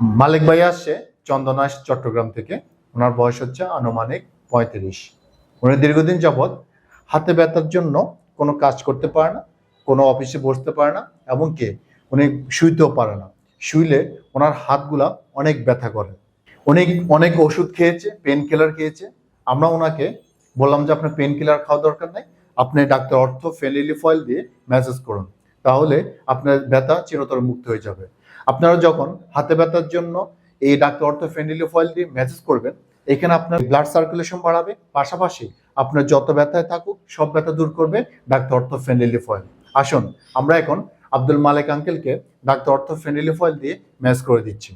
মালিক ভাই আসছে, চন্দনাশ, চট্টগ্রাম থেকে। ওনার বয়স হচ্ছে আনুমানিক পঁয়ত্রিশ। উনি দীর্ঘদিন যাবৎ হাতে ব্যথার জন্য কোনো কাজ করতে পারে না, কোনো অফিসে বসতে পারে না এমনকি উনি শুইতেও পারে না। শুইলে ওনার হাতগুলা অনেক ব্যথা করে। উনি অনেক ওষুধ খেয়েছে পেন কিলার খেয়েছে। আমরা ওনাকে বললাম যে, আপনার পেন কিলার খাওয়া দরকার নেই। আপনি ডাক্তার অর্থ ফেলিলি ফয়েল দিয়ে ম্যাসেজ করুন। তাহলে আপনার ব্যথা চিরতর মুক্ত হয়ে যাবে। আপনারা যখন হাতে ব্যথার জন্য এই ডাক্তার অর্থ ফ্রেন্ডলি ফয়েল দিয়ে ম্যাসেজ করবেন, এখানে আপনার ব্লাড সার্কুলেশন বাড়াবে, পাশাপাশি আপনার যত ব্যথায় থাকুক, সব ব্যথা দূর করবে ডাক্তার অর্থ ফ্রেন্ডলি ফয়েল আসুন, আমরা এখন আব্দুল মালিক আঙ্কেলকে ডাক্তার অর্থ ফ্রেন্ডলি ফয়েল দিয়ে ম্যাচ করে দিচ্ছি।